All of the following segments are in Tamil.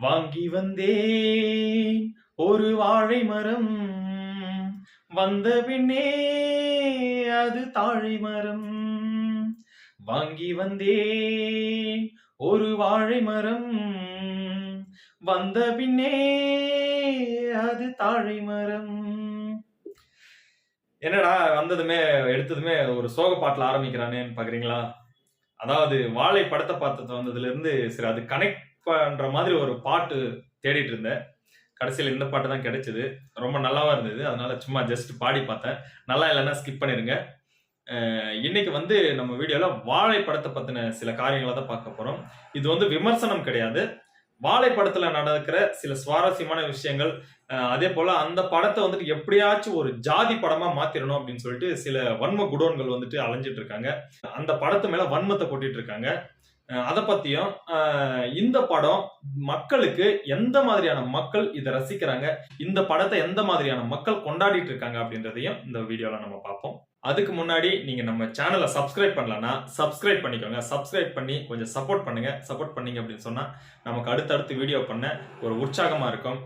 வாங்கி வந்தேன். ஒரு வாழை மரம் வந்த பின்னே அது தாழை மரம் வாங்கி வந்தேன். ஒரு வாழை மரம் வந்த பின்னே அது தாழை மரம். என்னடா வந்ததுமே எடுத்ததுமே ஒரு சோக பாட்டில் ஆரம்பிக்கிறானேன்னு பாக்குறீங்களா? அதாவது வாழை படத்தை பார்த்தது வந்ததுல இருந்து சரி அது கனெக்ட் பண்ற மாதிரி ஒரு பாட்டு தேடிட்டு இருந்தேன். கடைசியில் இந்த பாட்டு தான் கிடைச்சது. ரொம்ப நல்லாவா இருந்தது. அதனால சும்மா ஜஸ்ட் பாடி பார்த்தேன். நல்லா இல்லைன்னா ஸ்கிப் பண்ணிருங்க. இன்னைக்கு வந்து நம்ம வீடியோல வாழை படத்தை பத்தின சில காரியங்களை தான் பார்க்க போறோம். இது வந்து விமர்சனம் கிடையாது. வாழை படத்துல நடக்கிற சில சுவாரஸ்யமான விஷயங்கள் அதே போல அந்த படத்தை வந்துட்டு எப்படியாச்சும் ஒரு ஜாதி படமா மாத்திரணும் அப்படின்னு சொல்லிட்டு சில வன்ம குடோன்கள் வந்துட்டு அலைஞ்சிட்டு இருக்காங்க. அந்த படத்து மேல வன்மத்தை கொட்டிட்டு இருக்காங்க. அதை பத்தியும் இந்த படம் மக்களுக்கு எந்த மாதிரியான மக்கள் இதை ரசிக்கிறாங்க இந்த படத்தை எந்த மாதிரியான மக்கள் கொண்டாடிட்டு இருக்காங்க அப்படின்றதையும் இந்த வீடியோல நம்ம பார்ப்போம். அதுக்கு முன்னாடி நீங்க நம்ம சேனலை சப்ஸ்கிரைப் பண்ணலன்னா சப்ஸ்கிரைப் பண்ணிக்கோங்க. சப்ஸ்கிரைப் பண்ணி கொஞ்சம் சப்போர்ட் பண்ணுங்க. சப்போர்ட் பண்ணீங்க அப்படின்னு சொன்னா நமக்கு அடுத்தடுத்து வீடியோ பண்ண ஒரு உற்சாகமா இருக்கும்.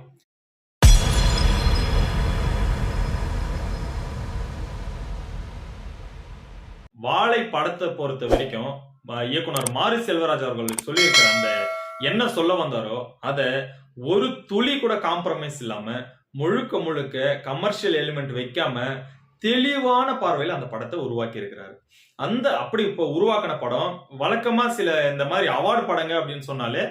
வாழை படத்தை பொறுத்த வரைக்கும் இயக்குனர் மாரி செல்வராஜ் அவர்கள் சொல்லியிருக்கிற அந்த என்ன சொல்ல வந்தாரோ அதை ஒரு துளி கூட காம்ப்ரமைஸ் இல்லாம முழுக்க முழுக்க கமர்ஷியல் எலிமெண்ட் வைக்காம தெளிவான பார்வையில் அந்த படத்தை உருவாக்கி இருக்கிறாரு அந்த அப்படி இப்போ உருவாக்கின படம் வழக்கமா சில இந்த மாதிரி அவார்டு படங்க அப்படின்னு சொன்னாலே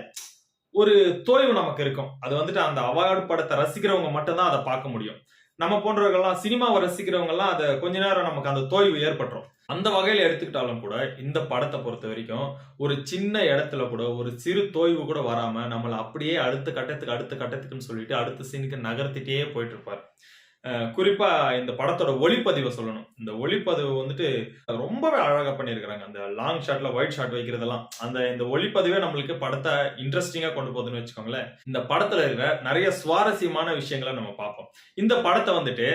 ஒரு தோய்வு நமக்கு இருக்கும். அது வந்துட்டு அந்த அவார்டு படத்தை ரசிக்கிறவங்க மட்டும்தான் அதை பார்க்க முடியும். நம்ம போன்றவர்கள்லாம் சினிமாவை ரசிக்கிறவங்கெல்லாம் அதை கொஞ்ச நேரம் நமக்கு அந்த தோய்வு ஏற்பட்டுரும். அந்த வகையில எடுத்துக்கிட்டாலும் கூட இந்த படத்தை பொறுத்த வரைக்கும் ஒரு சின்ன இடத்துல கூட ஒரு சிறு தோய்வு கூட வராம நம்மளை அப்படியே அடுத்த கட்டத்துக்கு அடுத்த கட்டத்துக்குன்னு சொல்லிட்டு அடுத்த சீனுக்கு நகர்த்திட்டே போயிட்டு இருப்பார். குறிப்பாக குறிப்பா இந்த படத்தோட ஒளிப்பதிவை சொல்லணும். இந்த ஒளிப்பதிவு வந்துட்டு ரொம்பவே அழகா பண்ணியிருக்கிறாங்க. அந்த லாங் ஷாட்ல ஒயிட் ஷாட் வைக்கிறதெல்லாம். அந்த இந்த ஒளிப்பதிவே நம்மளுக்கு படத்தை இன்ட்ரெஸ்டிங்கா கொண்டு போகுதுன்னு வச்சுக்கோங்களேன். இந்த படத்துல இருக்கிற நிறைய சுவாரஸ்யமான விஷயங்களை நம்ம பார்ப்போம். இந்த படத்தை வந்துட்டு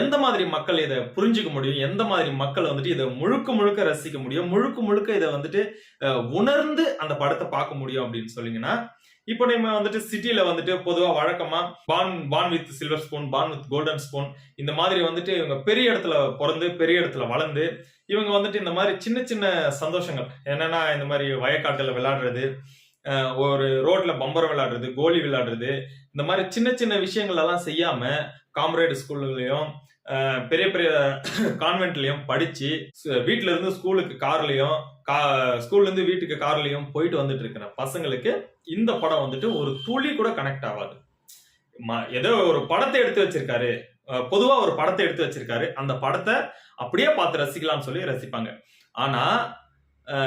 எந்த மாதிரி மக்கள் இதை புரிஞ்சுக்க முடியும்? எந்த மாதிரி மக்கள் வந்துட்டு இதை முழுக்க முழுக்க ரசிக்க முடியும்? முழுக்க முழுக்க இதை வந்துட்டு உணர்ந்து அந்த படத்தை பார்க்க முடியும் அப்படின்னு சொன்னீங்கன்னா இப்போ நம்ம வந்துட்டு சிட்டியில வந்துட்டு பொதுவா வழக்கமா born born with silver spoon born with golden spoon இந்த மாதிரி வந்துட்டு இவங்க பெரிய இடத்துல பிறந்து பெரிய இடத்துல வளர்ந்து இவங்க வந்துட்டு இந்த மாதிரி சின்ன சின்ன சந்தோஷங்கள். என்னன்னா இந்த மாதிரி வயக்காட்டுல விளையாடுறது ஒரு ரோட்ல பம்பரம் விளையாடுறது கோலி விளையாடுறது இந்த மாதிரி சின்ன சின்ன விஷயங்கள் எல்லாம் செய்யாம காம்ரேட் ஸ்கூல்லையும் பெரிய பெரிய கான்வென்ட்லயும் படிச்சு சு- வீட்ல இருந்து ஸ்கூலுக்கு கார்லயும் கா ஸ்கூல்ல இருந்து வீட்டுக்கு கார்லயும் போயிட்டு வந்துட்டு இருக்கிற பசங்களுக்கு இந்த படம் வந்துட்டு ஒரு துளி கூட கனெக்ட் ஆகாது. ம- ஏதோ ஒரு படத்தை எடுத்து வச்சிருக்காரு. பொதுவா ஒரு படத்தை எடுத்து வச்சிருக்காரு. அந்த படத்தை அப்படியே பார்த்து ரசிக்கலாம்னு சொல்லி ரசிப்பாங்க. ஆனா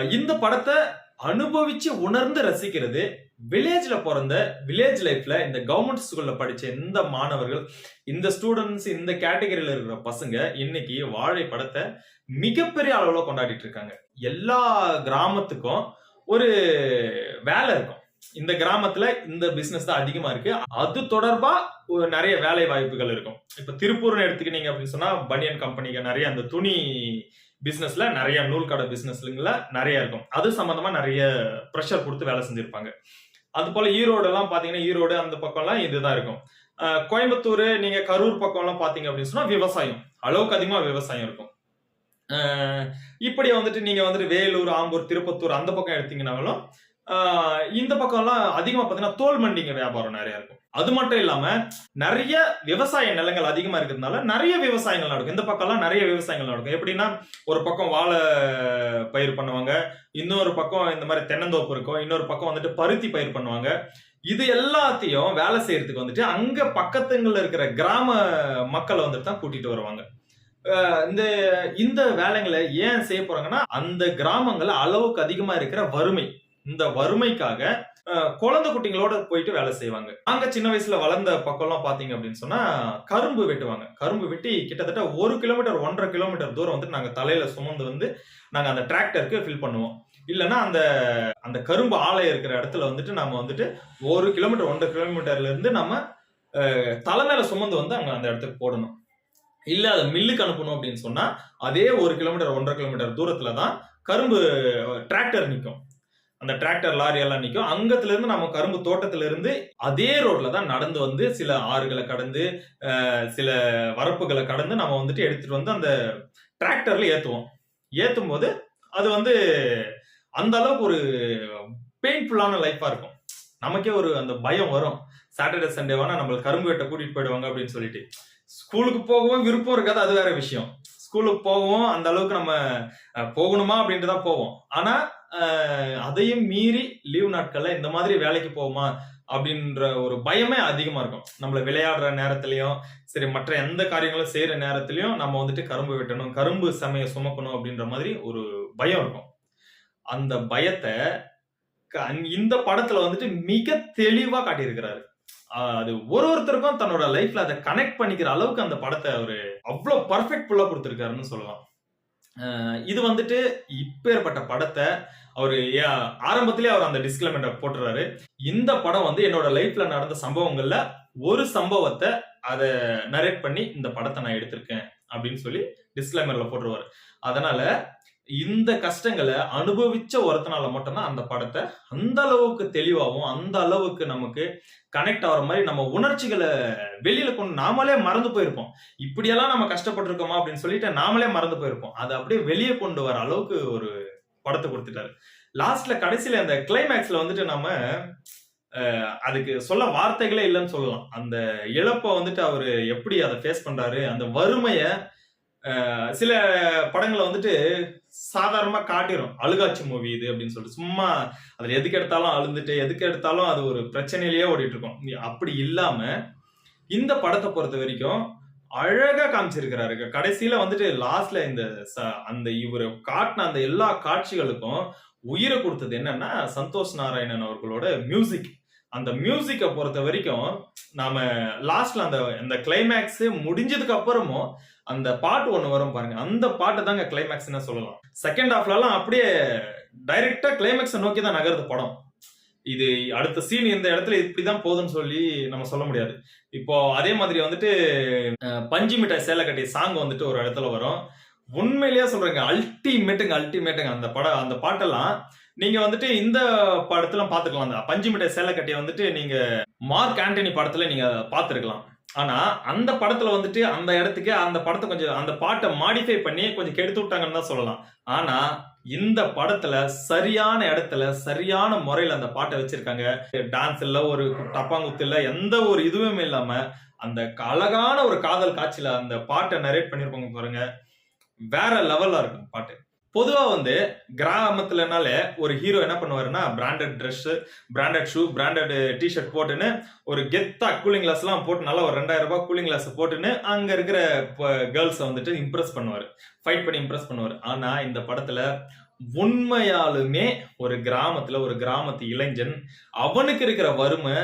இந்த படத்தை அனுபவிச்சு உணர்ந்து ரசிக்கிறது வில்லேஜ்ல பிறந்த வில்லேஜ் லைஃப்ல இந்த கவர்மெண்ட் ஸ்கூல்ல படிச்ச இந்த மாணவர்கள் இந்த ஸ்டூடெண்ட்ஸ் இந்த கேட்டகரியில இருக்கிற பசங்க இன்னைக்கு வாழை படத்தை மிகப்பெரிய அளவுல கொண்டாடிட்டு இருக்காங்க. எல்லா கிராமத்துக்கும் ஒரு வேலை இருக்கும். இந்த கிராமத்துல இந்த பிசினஸ் தான் அதிகமா இருக்கு. அது தொடர்பா நிறைய வேலை வாய்ப்புகள் இருக்கும். இப்ப திருப்பூர்னு எடுத்துக்கிட்டீங்க அப்படின்னு சொன்னா பனியன் கம்பெனிக்கு நிறைய அந்த துணி பிசினஸ்ல நிறைய நூல் கடை பிசினஸ்ல நிறைய இருக்கும். அது சம்பந்தமா நிறைய ப்ரெஷர் கொடுத்து வேலை செஞ்சிருப்பாங்க. அது போல ஈரோடு எல்லாம் பாத்தீங்கன்னா ஈரோடு அந்த பக்கம்லாம் இதுதான் இருக்கும். கோயம்புத்தூர் நீங்க கரூர் பக்கம் எல்லாம் பாத்தீங்க அப்படின்னு சொன்னா விவசாயம். அளவுக்கு அதிகமா விவசாயம் இருக்கும். இப்படி வந்துட்டு நீங்க வந்துட்டு வேலூர் ஆம்பூர் திருப்பத்தூர் அந்த பக்கம் எடுத்தீங்கன்னாலும் இந்த பக்கம்லாம் அதிகமா பாத்தீங்கன்னா தோல் மண்டிங்க வியாபாரம் நிறைய இருக்கும். அது மட்டும் இல்லாம நிறைய விவசாய நிலங்கள் அதிகமா இருக்கிறதுனால நிறைய விவசாயங்கள் நடக்கும். இந்த பக்கம்லாம் நிறைய விவசாயங்கள் நடக்கும். எப்படின்னா ஒரு பக்கம் வாழை பயிர் பண்ணுவாங்க இன்னொரு பக்கம் இந்த மாதிரி தென்னந்தோப்பு இருக்கும் இன்னொரு பக்கம் வந்துட்டு பருத்தி பயிர் பண்ணுவாங்க. இது எல்லாத்தையும் வேலை செய்யறதுக்கு வந்துட்டு அங்க பக்கத்துங்களில் இருக்கிற கிராம மக்களை வந்துட்டு தான் கூட்டிட்டு வருவாங்க. இந்த இந்த வேலைங்களை ஏன் செய்ய போறாங்கன்னா அந்த கிராமங்கள்ல அளவுக்கு அதிகமா இருக்கிற வறுமை. இந்த வறுமைக்காக குழந்தை குட்டிங்களோட போயிட்டு வேலை செய்வாங்க. அங்க சின்ன வயசுல வளர்ந்த பக்கம்லாம் பாத்தீங்க அப்படின்னு சொன்னா கரும்பு வெட்டுவாங்க. கரும்பு வெட்டி கிட்டத்தட்ட ஒரு கிலோமீட்டர் ஒன்றரை கிலோமீட்டர் தூரம் வந்து நாங்க தலையில சுமந்து வந்து நாங்க அந்த டிராக்டருக்கு ஃபில் பண்ணுவோம். இல்லைன்னா அந்த அந்த கரும்பு ஆலை இருக்கிற இடத்துல வந்துட்டு நம்ம வந்துட்டு ஒரு கிலோமீட்டர் ஒன்றரை கிலோமீட்டர்ல இருந்து நம்ம தலை மேல சுமந்து வந்து அங்க அந்த இடத்துக்கு போடணும். இல்ல அதை மில்லுக்கு அனுப்பணும் அப்படின்னு சொன்னா அதே ஒரு கிலோமீட்டர் ஒன்றரை கிலோமீட்டர் தூரத்துல தான் கரும்பு டிராக்டர் நிற்கும் அந்த டிராக்டர் லாரி எல்லாம் நிற்கும் அங்கத்துல இருந்து நம்ம கரும்பு தோட்டத்திலேருந்து அதே ரோட்ல தான் நடந்து வந்து சில ஆறுகளை கடந்து சில வரப்புகளை கடந்து நம்ம வந்துட்டு எடுத்துட்டு வந்து அந்த டிராக்டர்ல ஏற்றுவோம் ஏற்றும் போது அது வந்து அந்த அளவுக்கு ஒரு பெயின்ஃபுல்லான லைஃபா இருக்கும். நமக்கே ஒரு அந்த பயம் வரும். சாட்டர்டே சண்டே வேணா நம்மளுக்கு கரும்பு வெட்ட கூட்டிட்டு போயிடுவாங்க அப்படின்னு சொல்லிட்டு. ஸ்கூலுக்கு போகவும் விருப்பம் இருக்காது அது வேற விஷயம். ஸ்கூலுக்கு போவோம் அந்த அளவுக்கு நம்ம போகணுமா அப்படின்ட்டு தான் போவோம். ஆனா அதையும் மீறி லீவ் நாட்கள்ல இந்த மாதிரி வேலைக்கு போவோமா அப்படின்ற ஒரு பயமே அதிகமா இருக்கும். நம்மள விளையாடுற நேரத்திலயும் சரி மற்ற எந்த காரியங்களும் செய்யற நேரத்திலயும் நம்ம வந்துட்டு கரும்பு வெட்டணும் கரும்பு சமைய சுமக்கணும் அப்படின்ற மாதிரி ஒரு பயம் இருக்கும். அந்த பயத்தை இந்த படத்துல வந்துட்டு மிக தெளிவா காட்டியிருக்கிறாரு. அது ஒரு ஒருத்தருக்கும் தன்னோட லைஃப்ல அதை கனெக்ட் பண்ணிக்கிற அளவுக்கு அந்த படத்தை அவரு அவ்வளோ பர்ஃபெக்ட் ஃபுல்லா கொடுத்துருக்காருன்னு சொல்லலாம். இது வந்துட்டு இப்பேற்பட்ட படத்தை அவரு ஆரம்பத்திலே அவர் அந்த டிஸ்கிளைமரை போட்டுறாரு. இந்த படம் வந்து என்னோட லைஃப்ல நடந்த சம்பவங்கள்ல ஒரு சம்பவத்தை அதை நரேட் பண்ணி இந்த படத்தை நான் எடுத்திருக்கேன் அப்படின்னு சொல்லி டிஸ்கிளைமர்ல போட்டுருவாரு. அதனால இந்த கஷ்டங்களை அனுபவிச்ச ஒருத்தனால மட்டும்தான் அந்த படத்தை அந்த அளவுக்கு தெளிவாகவும் அந்த அளவுக்கு நமக்கு கனெக்ட் ஆகிற மாதிரி நம்ம உணர்ச்சிகளை வெளியில கொண்டு நாமளே மறந்து போயிருப்போம். இப்படியெல்லாம் நம்ம கஷ்டப்பட்டிருக்கோமா அப்படின்னு சொல்லிட்டு நாமளே மறந்து போயிருப்போம். அதை அப்படியே வெளியே கொண்டு வர அளவுக்கு ஒரு படத்தை கொடுத்துட்டாரு. லாஸ்ட்ல கடைசியில அந்த கிளைமேக்ஸ்ல வந்துட்டு நம்ம அதுக்கு சொல்ல வார்த்தைகளே இல்லைன்னு சொல்லலாம். அந்த இழப்பை வந்துட்டு அவரு எப்படி அதை ஃபேஸ் பண்றாரு அந்த வறுமையை சில படங்களை வந்துட்டு சாதாரணமா காட்டிடும் அழுகாட்சி மூவி இது அப்படின்னு சொல்லிட்டு. சும்மா அதுல எதுக்கு எடுத்தாலும் அழுந்துட்டு எதுக்கு எடுத்தாலும் அது ஒரு பிரச்சனையிலேயே ஓடிட்டு இருக்கும் அப்படி இல்லாம இந்த படத்தை பொறுத்த வரைக்கும் அழகா காமிச்சிருக்கிறாரு. கடைசியில வந்துட்டு லாஸ்ட்ல இந்த ச- அந்த இவர் காட்டின அந்த எல்லா காட்சிகளுக்கும் உயிரை கொடுத்தது என்னன்னா சந்தோஷ் நாராயணன் அவர்களோட மியூசிக் அந்த மியூசிக்கை பொறுத்த வரைக்கும் நாம லாஸ்ட்ல அந்த அந்த கிளைமேக்ஸ் முடிஞ்சதுக்கு அப்புறமும் அந்த பாட்டு ஒன்று வரும் பாருங்க. அந்த பாட்டு தாங்க கிளைமேக்ஸ்னு சொல்லலாம். செகண்ட் ஹாஃப்லலாம் அப்படியே டைரக்டா கிளைமேக்ஸை நோக்கி தான் நகருது படம். இது அடுத்த சீன் இந்த இடத்துல இப்படிதான் போகுதுன்னு சொல்லி நம்ம சொல்ல முடியாது. இப்போ அதே மாதிரி வந்துட்டு பஞ்சு மிட்டாய் சேலை கட்டி சாங் வந்துட்டு ஒரு இடத்துல வரும். உண்மையிலேயே சொல்றேங்க அல்டிமேட்டுங்க அல்டிமேட்டுங்க அந்த படம் அந்த பாட்டெல்லாம் நீங்க வந்துட்டு இந்த படத்துல பாத்துக்கலாம் அந்த பஞ்சு மிட்டாய் சேலை கட்டியை வந்துட்டு நீங்க மார்க் ஆண்டனி படத்துல நீங்க பாத்துருக்கலாம் ஆனா அந்த படத்துல வந்துட்டு அந்த இடத்துக்கு அந்த படத்தை கொஞ்சம் அந்த பாட்டை மாடிஃபை பண்ணி கொஞ்சம் கெடுத்து விட்டாங்கன்னு தான் சொல்லலாம். ஆனா இந்த படத்துல சரியான இடத்துல சரியான முறையில அந்த பாட்டை வச்சிருக்காங்க. டான்ஸ் இல்ல ஒரு டப்பாங்குத்து இல்ல எந்த ஒரு இதுவுமே இல்லாம அந்த அழகான ஒரு காதல் காட்சியில அந்த பாட்டை நரேட் பண்ணிருப்பாங்க பாருங்க. வேற லெவல்ல இருக்கும் பாட்டு. பொதுவாக வந்து கிராமத்துலனால ஒரு ஹீரோ என்ன பண்ணுவாருன்னா branded dress branded shoe branded T shirt போட்டுன்னு ஒரு கெத்தா கூலிங் கிளாஸ்லாம் போட்டு நல்லா ஒரு ரெண்டாயிரம் ரூபாய் கூலிங் கிளாஸ் போட்டுன்னு அங்கே இருக்கிற கேர்ள்ஸை வந்துட்டு இம்ப்ரெஸ் பண்ணுவார். ஃபைட் பண்ணி இம்ப்ரெஸ் பண்ணுவார். ஆனால் இந்த படத்தில் உண்மையாலுமே ஒரு கிராமத்தில் ஒரு கிராமத்து இளைஞன் அவனுக்கு இருக்கிற வறுமை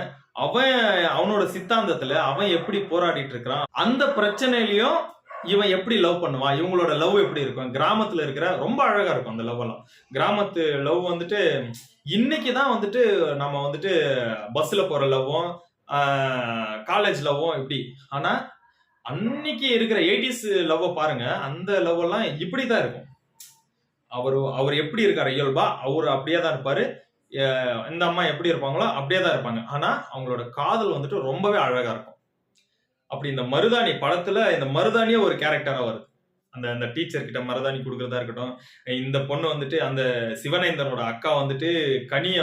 அவன் அவனோட சித்தாந்தத்தில் அவன் எப்படி போராடிட்டு இருக்கிறான் அந்த பிரச்சனையிலையும் இவன் எப்படி லவ் பண்ணுவான் இவங்களோட லவ் எப்படி இருக்கும்? கிராமத்துல இருக்கிற ரொம்ப அழகா இருக்கும் அந்த லவ் எல்லாம். கிராமத்து லவ் வந்துட்டு இன்னைக்கு தான் வந்துட்டு நம்ம வந்துட்டு பஸ்ல போற லவ்வும் காலேஜ் லவ்வும் இப்படி. ஆனா அன்னைக்கு இருக்கிற எயிட்டிஸ் லவ் பாருங்க அந்த லவ் எல்லாம் இப்படிதான் இருக்கும். அவர் அவர் எப்படி இருக்காரு? இயல்பா அவர் அப்படியே தான் இருப்பாரு. இந்த அம்மா எப்படி இருப்பாங்களோ அப்படியே தான் இருப்பாங்க. ஆனா அவங்களோட காதல் வந்துட்டு ரொம்பவே அழகா இருக்கும். அப்படி இந்த மருதாணி படத்துல இந்த மருதாணியே ஒரு கேரக்டரா வருது. அந்த அந்த டீச்சர் கிட்ட மருதாணி கொடுக்கறதா இருக்கட்டும் இந்த பொண்ணு வந்துட்டு அந்த சிவனேந்தனோட அக்கா வந்துட்டு கனிய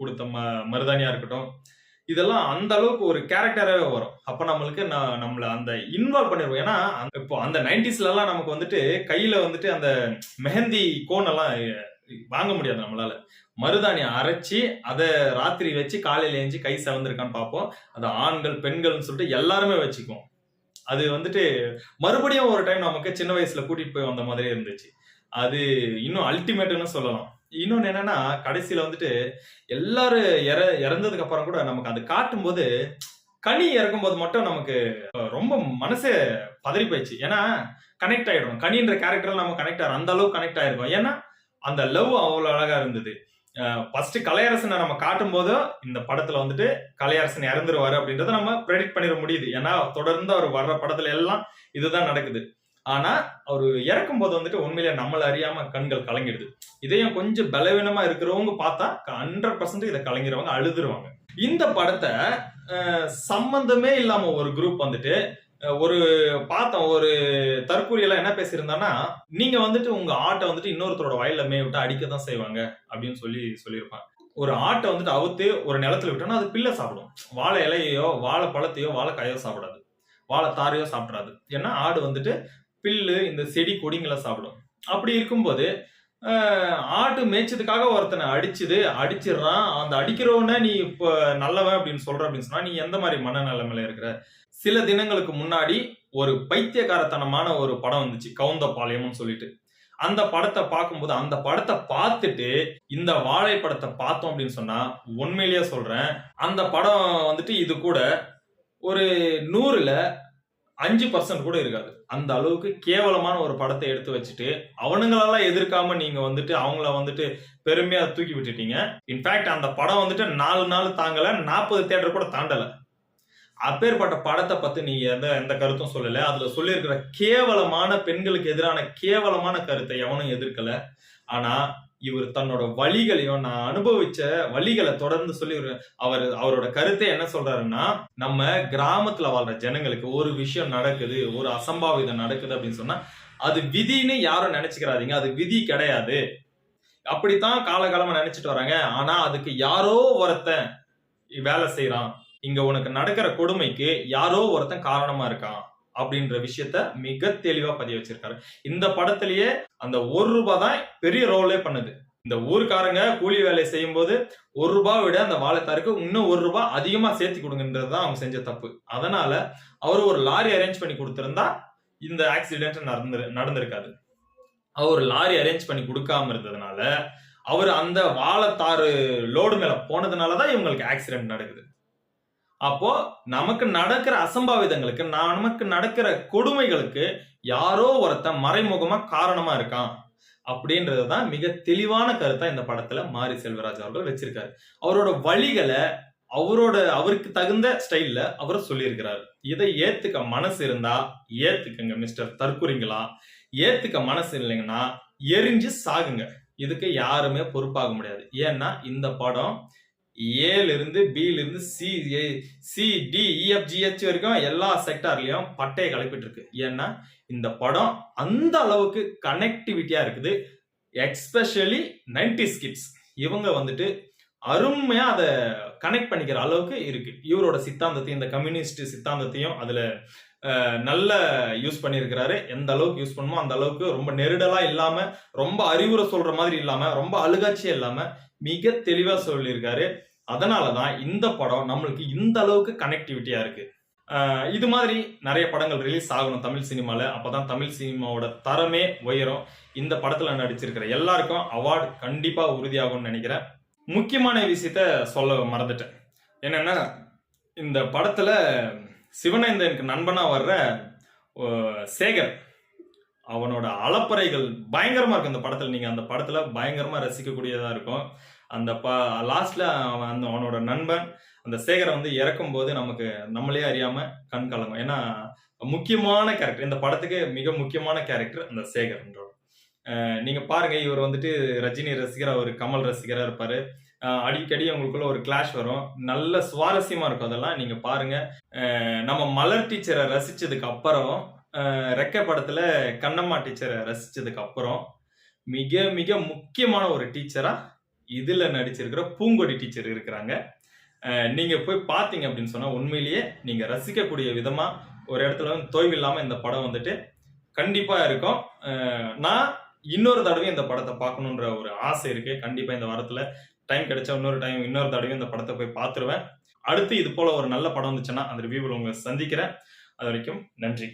கொடுத்த ம மருதாணியா இருக்கட்டும் இதெல்லாம் அந்த அளவுக்கு ஒரு கேரக்டராகவே வரும். அப்போ நம்மளுக்கு நான் நம்மளை அந்த இன்வால்வ் பண்ணிருவோம். ஏன்னா இப்போ அந்த நைன்டிஸ்லலாம் நமக்கு வந்துட்டு கையில வந்துட்டு அந்த மெஹந்தி கோன் எல்லாம் வாங்க முடியாது நம்மளால. மருதாணி அரைச்சி அதை ராத்திரி வச்சு காலையில எழுஞ்சி கை செவந்திருக்கான்னு பார்ப்போம். அது ஆண்கள் பெண்கள்னு சொல்லிட்டு எல்லாருமே வச்சுக்குவோம். அது வந்துட்டு மறுபடியும் ஒரு டைம் நமக்கு சின்ன வயசுல கூட்டிட்டு போய் வந்த மாதிரி இருந்துச்சு. அது இன்னும் அல்டிமேட்னு சொல்லலாம். இன்னொன்னு என்னன்னா கடைசியில வந்துட்டு எல்லாரும் இற இறந்ததுக்கு அப்புறம் கூட நமக்கு அது காட்டும் போது கனி இறக்கும் போது மட்டும் நமக்கு ரொம்ப மனசே பதறி போயிடுச்சு. ஏன்னா கனெக்ட் ஆயிடும். கனின்ற கேரக்டர் நம்ம கனெக்ட் ஆகிறோம் அந்த அளவுக்கு கனெக்ட் ஆயிருக்கும். ஏன்னா அந்த லவ் அவ்வளோ அழகா இருந்தது. ஃபர்ஸ்ட் கலையரசனை நம்ம காட்டும் போது இந்த படத்துல வந்துட்டு கலையரசன் இறந்துருவாரு அப்படின்றத நம்ம ப்ரெடிக்ட் பண்ணிட முடியுது. ஏன்னா தொடர்ந்து அவர் வர்ற படத்துல எல்லாம் இதுதான் நடக்குது. ஆனா அவர் இறக்கும் போது வந்துட்டு உண்மையில நம்மள அறியாம கண்கள் கலங்கிடுது. இதையும் கொஞ்சம் பலவீனமா இருக்கிறவங்க பார்த்தா ஹண்ட்ரட் பர்சன்ட் இதை கலங்கிறவங்க அழுதுருவாங்க. இந்த படத்தை சம்பந்தமே இல்லாம ஒரு குரூப் வந்துட்டு ஒரு பார்த்தோம் ஒரு தற்கூரியெல்லாம் என்ன பேசியிருந்தான்னா நீங்க வந்துட்டு உங்க ஆட்டை வந்துட்டு இன்னொருத்தரோட வயல்ல மேய விட்டு அடிக்க தான் செய்வாங்க அப்படின்னு சொல்லி சொல்லியிருப்பாங்க. ஒரு ஆட்டை வந்துட்டு அவுத்து ஒரு நிலத்துல விட்டோம்னா அது பிள்ளை சாப்பிடும். வாழை இலையோ வாழை பழத்தையோ வாழை காயோ சாப்பிடாது. வாழை தாரையோ சாப்பிடாது. ஏன்னா ஆடு வந்துட்டு பில்லு இந்த செடி கொடிங்களை சாப்பிடும். அப்படி இருக்கும்போது ஆட்டு மேய்ச்சதுக்காக ஒருத்தனை அடிச்சுது அடிச்சிடுறான். அந்த அடிக்கிறவன நீ இப்போ நல்லவன் அப்படின்னு சொல்ற அப்படின்னு சொன்னா நீ எந்த மாதிரி மனநிலைமையில இருக்கிற? சில தினங்களுக்கு முன்னாடி ஒரு பைத்தியக்காரத்தனமான ஒரு படம் வந்துச்சு கவுந்த பாளையம்னு சொல்லிட்டு. அந்த படத்தை பார்க்கும்போது அந்த படத்தை பார்த்துட்டு இந்த வாழை படத்தை பார்த்தோம் அப்படின்னு சொன்னா உண்மையிலேயே சொல்றேன் அந்த படம் வந்துட்டு இது கூட ஒரு நூறுல அஞ்சு பர்சன்ட் கூட இருக்காது. அந்த அளவுக்கு கேவலமான ஒரு படத்தை எடுத்து வச்சுட்டு அவனுங்களெல்லாம் எதிர்க்காம நீங்க வந்துட்டு அவங்கள வந்துட்டு பெருமையா தூக்கி விட்டுட்டீங்க. இன்ஃபேக்ட் அந்த படம் வந்துட்டு நாலு நாள் தாங்கல நாற்பது தேட்டர் கூட தாண்டல. அப்பேற்பட்ட படத்தை பத்தி நீங்க எந்த எந்த கருத்தும் சொல்லல. அதுல சொல்லியிருக்கிற கேவலமான பெண்களுக்கு எதிரான கேவலமான கருத்தை எவனும் எதிர்க்கல. ஆனா இவர் தன்னோட வழிகளையும் நான் அனுபவிச்ச வழிகளை தொடர்ந்து சொல்லி அவர் அவரோட கருத்தை என்ன சொல்றாருன்னா நம்ம கிராமத்துல வாழ்ற ஜனங்களுக்கு ஒரு விஷயம் நடக்குது ஒரு அசம்பாவிதம் நடக்குது அப்படின்னு சொன்னா அது விதின்னு யாரும் நினைச்சுக்கிறாதீங்க அது விதி கிடையாது. அப்படித்தான் காலகாலமா நினைச்சிட்டு வராங்க. ஆனா அதுக்கு யாரோ ஒருத்தன் வேலை செய்யறான் இங்க உனக்கு நடக்கிற கொடுமைக்கு யாரோ ஒருத்தன் காரணமா இருக்கான். அப்படின்ற விஷயத்த மிக தெளிவா பதிய வச்சிருக்காரு. இந்த படத்திலேயே அந்த ஒரு ரூபாய் தான் பெரிய ரோலே பண்ணுது. இந்த ஊருக்காரங்க கூலி வேலையை செய்யும் போது ஒரு ரூபாய் விட அந்த வாழைத்தாருக்கு இன்னும் ஒரு ரூபாய் அதிகமா சேர்த்து கொடுங்கன்றது தான் அவங்க செஞ்ச தப்பு. அதனால அவர் ஒரு லாரி அரேஞ்ச் பண்ணி கொடுத்திருந்தா இந்த ஆக்சிடென்ட் நடந்து நடந்திருக்காது. அவர் லாரி அரேஞ்ச் பண்ணி கொடுக்காம இருந்ததுனால அவர் அந்த வாழைத்தாறு லோடு மேல போனதுனாலதான் இவங்களுக்கு ஆக்சிடென்ட் நடக்குது. அப்போ நமக்கு நடக்கிற அசம்பாவிதங்களுக்கு நமக்கு நடக்கிற கொடுமைகளுக்கு யாரோ ஒருத்தன் மறைமுகமா காரணமா இருக்கான் அப்படின்றது தான் மிக தெளிவான கருத்தா இந்த படத்துல மாரி செல்வராஜ் அவர்கள் வச்சிருக்காரு. அவரோட வழிகளை அவரோட அவருக்கு தகுந்த ஸ்டைல்ல அவர் சொல்லியிருக்கிறார். இதை ஏத்துக்க மனசு இருந்தா ஏத்துக்கங்க மிஸ்டர் தற்குறிங்களா ஏத்துக்க மனசு இல்லைங்கன்னா எரிஞ்சு சாகுங்க. இதுக்கு யாருமே பொறுப்பாக முடியாது. ஏன்னா இந்த படம் ஏல இருந்து பில இருந்து C C D E F G H e, வரைக்கும் எல்லா செக்டார்லேயும் பட்டையை கலப்பிட்டு இருக்கு ஏன்னா இந்த படம் அந்த அளவுக்கு கனெக்டிவிட்டியா இருக்குது. எக்ஸ்பெஷலி நைன்டி கிட்ஸ் இவங்க வந்துட்டு அருமையா அதை கனெக்ட் பண்ணிக்கிற அளவுக்கு இருக்கு. இவரோட சித்தாந்தத்தையும் இந்த கம்யூனிஸ்ட் சித்தாந்தத்தையும் அதுல நல்ல யூஸ் பண்ணியிருக்கிறாரு. எந்த அளவுக்கு யூஸ் பண்ணுமோ அந்த அளவுக்கு ரொம்ப நெருடலா இல்லாம ரொம்ப அறிவுரை சொல்ற மாதிரி இல்லாம ரொம்ப அழுகாட்சியாக இல்லாம மிக தெளிவா சொல்லியிருக்காரு. அதனாலதான் இந்த படம் நம்மளுக்கு இந்த அளவுக்கு கனெக்டிவிட்டியா இருக்கு. இது மாதிரி நிறைய படங்கள் ரிலீஸ் ஆகணும் தமிழ் சினிமாவில அப்போ தான் தமிழ் சினிமாவோட தரமே உயரும். இந்த படத்தில் நடிச்சிருக்கிற எல்லாருக்கும் அவார்டு கண்டிப்பாக உறுதியாகும்னு நினைக்கிறேன். முக்கியமான விஷயத்த சொல்ல மறந்துட்டேன். என்னென்னா இந்த படத்தில் சிவனேந்தனுக்கு நண்பனாக வர்ற சேகர் அவனோட அலப்பறைகள் பயங்கரமாக இருக்கும் இந்த படத்தில் நீங்கள் அந்த படத்தில் பயங்கரமாக ரசிக்கக்கூடியதாக இருக்கும். அந்த பா லாஸ்ட்ல அவன் அந்த அவனோட நண்பன் அந்த சேகரை வந்து இறக்கும் போது நமக்கு நம்மளே அறியாம கண் கலங்கும். ஏன்னா முக்கியமான கேரக்டர் இந்த படத்துக்கு மிக முக்கியமான கேரக்டர் அந்த சேகர்ன்றவர் நீங்க பாருங்க இவர் வந்துட்டு ரஜினி ரசிகர் அவர் கமல் ரசிகராக இருப்பாரு. அடிக்கடி அவங்களுக்குள்ள ஒரு கிளாஷ் வரும். நல்ல சுவாரஸ்யமா இருக்கும் அதெல்லாம் நீங்க பாருங்க. நம்ம மலர் டீச்சரை ரசிச்சதுக்கு அப்புறம் ரெக்க படத்துல கண்ணம்மா டீச்சரை ரசிச்சதுக்கு அப்புறம் மிக மிக முக்கியமான ஒரு டீச்சரா இதில் நடிச்சிருக்கிற பூங்கொடி டீச்சர் இருக்கிறாங்க. நீங்கள் போய் பார்த்தீங்க அப்படின்னு சொன்னால் உண்மையிலேயே நீங்கள் ரசிக்கக்கூடிய விதமாக ஒரு இடத்துல வந்து தொய்வு இந்த படம் வந்துட்டு கண்டிப்பாக இருக்கும். நான் இன்னொரு தடவையும் இந்த படத்தை பார்க்கணுன்ற ஒரு ஆசை இருக்கு. கண்டிப்பாக இந்த வாரத்தில் டைம் கிடைச்சா இன்னொரு டைம் இன்னொரு தடவையும் இந்த படத்தை போய் பார்த்துருவேன். அடுத்து இது போல ஒரு நல்ல படம் வந்துச்சுன்னா அந்த ரிவ்யூவில் உங்களை சந்திக்கிறேன். அது வரைக்கும் நன்றி.